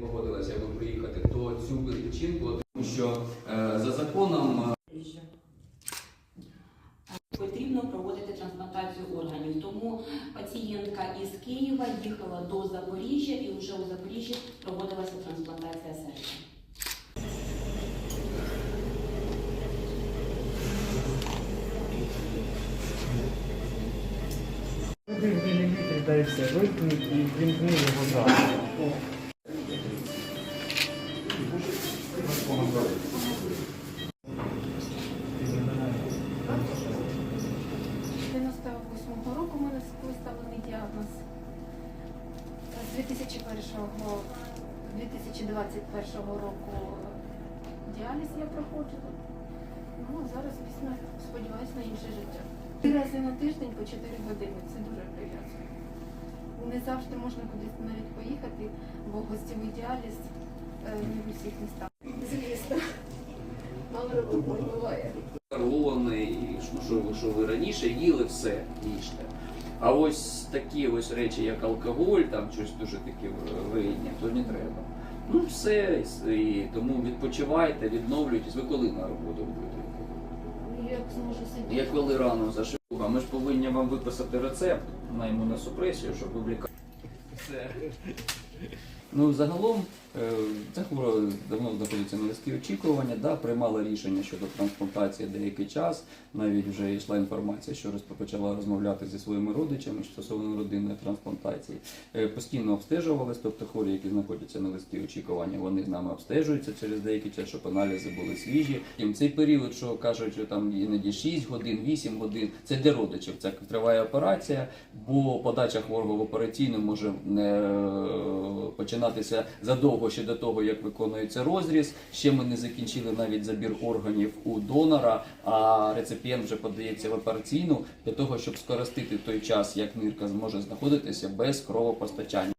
погодилася би приїхати, то цю відпочинку, тому що е, за законом е, Потрібно проводити трансплантацію органів, тому пацієнтка із Києва їхала до Запоріжжя і вже у Запоріжжі проводилася трансплантація серця. Один мілілітр дай все вимкнуть і вімкни його зразу. 2021 року діаліз я проходжу. Ну, а зараз після сподіваюся на інше життя. Три рази на тиждень по 4 години. Це дуже прив'язує. Не завжди можна кудись навіть поїхати, бо гостєвий діаліз е, не в усіх містах. Звісно. Мало роботи буває. ви- що ви раніше їли все, їжте. А ось такі ось речі, як алкоголь, там щось дуже таке винні, то не треба. Ну все, і тому відпочивайте, відновлюйтесь. Ви коли на роботу будете? Як зможу сидіти. Я коли рано зашив, а ми ж повинні вам виписати рецепт на імуносупресію, щоб ви в лікарні. Все. Ну, загалом, е, ця хвора давно знаходиться на листі очікування, да, приймала рішення щодо трансплантації деякий час. Навіть вже йшла інформація, що розп- почала розмовляти зі своїми родичами стосовно родинної трансплантації. Е, Постійно обстежувались, тобто хворі, які знаходяться на листі очікування, вони з нами обстежуються через деякий час, щоб аналізи були свіжі. І цей період, що кажуть, що там іноді 6 годин, 8 годин, це для родичів. Це триває операція, бо подача хворого в операційну може е, починатися задовго ще до того, як виконується розріз. Ще ми не закінчили навіть забір органів у донора, а реципієнт вже подається в операційну для того, щоб скоростити той час, як нирка зможе знаходитися без кровопостачання.